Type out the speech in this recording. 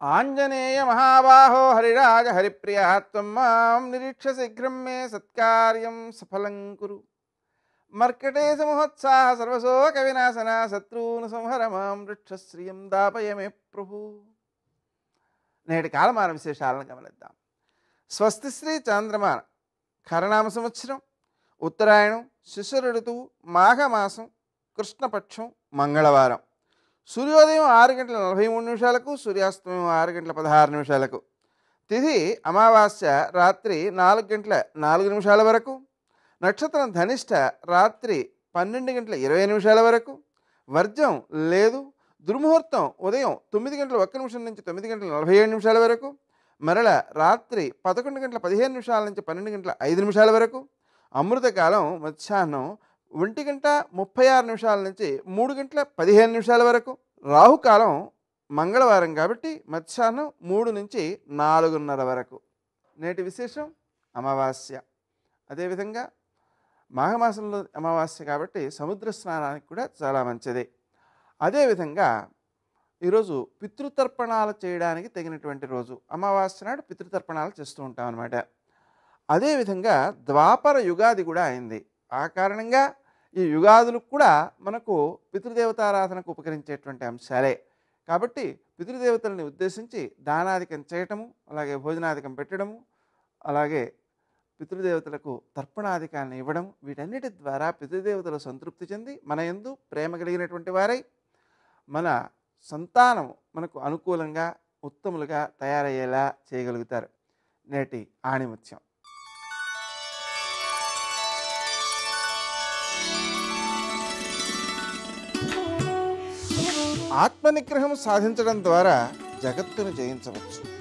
ఆంజనేయ మహాబాహో హరిరాజ హరిప్రియ త్వం మాం నిరీక్ష శీఘ్రం మే సత్కార్యం సఫలం కురు మర్కటేశ మహోత్సాహ సర్వసో కవినాశన శత్రువును సంహర మాం వృక్షశ్రియం దాపయమే ప్రభు నేటి కాలమాన విశేషాలను గమనిద్దాం. స్వస్తి శ్రీ చంద్రమాన ఖరనామ సంవత్సరం ఉత్తరాయణం శిశిర ఋతువు మాఘమాసం కృష్ణపక్షం మంగళవారం. సూర్యోదయం ఆరు గంటల నలభై మూడు నిమిషాలకు సూర్యాస్తమయం ఆరు గంటల పదహారు నిమిషాలకు. తిథి అమావాస్య రాత్రి నాలుగు గంటల నాలుగు నిమిషాల వరకు. నక్షత్రం ధనిష్ట రాత్రి పన్నెండు గంటల ఇరవై నిమిషాల వరకు. వర్జం లేదు. దుర్ముహూర్తం ఉదయం తొమ్మిది గంటల ఒక్క నిమిషం నుంచి తొమ్మిది గంటల నలభై ఏడు నిమిషాల వరకు. మరల రాత్రి పదకొండు గంటల పదిహేను నిమిషాల నుంచి పన్నెండు గంటల ఐదు నిమిషాల వరకు. అమృతకాలం మధ్యాహ్నం ఒంటి గంట ముప్పై ఆరు నిమిషాల నుంచి మూడు గంటల పదిహేను నిమిషాల వరకు. రాహుకాలం మంగళవారం కాబట్టి మధ్యాహ్నం మూడు నుంచి నాలుగున్నర వరకు. నేటి విశేషం అమావాస్య. అదేవిధంగా మాఘమాసంలో అమావాస్య కాబట్టి సముద్ర స్నానానికి కూడా చాలా మంచిది. అదేవిధంగా ఈరోజు పితృతర్పణాలు చేయడానికి తగినటువంటి రోజు. అమావాస్య నాడు పితృతర్పణాలు చేస్తూ ఉంటాం అనమాట అదేవిధంగా ద్వాపర యుగాది కూడా అయింది. ఆ కారణంగా ఈ యుగాదులకు కూడా మనకు పితృదేవతారాధనకు ఉపకరించేటువంటి అంశాలే. కాబట్టి పితృదేవతల్ని ఉద్దేశించి దానాధికం చేయటము అలాగే భోజనాధికం పెట్టడము అలాగే పితృదేవతలకు తర్పణాధికాన్ని ఇవ్వడం వీటన్నిటి ద్వారా పితృదేవతలు సంతృప్తి చెంది మన యందు ప్రేమ కలిగినటువంటి వారై మన సంతానం మనకు అనుకూలంగా ఉత్తములుగా తయారయ్యేలా చేయగలుగుతారు. నేటి ఆణిముత్యం. ఆత్మనిగ్రహం సాధించడం ద్వారా జగత్తును జయించవచ్చు.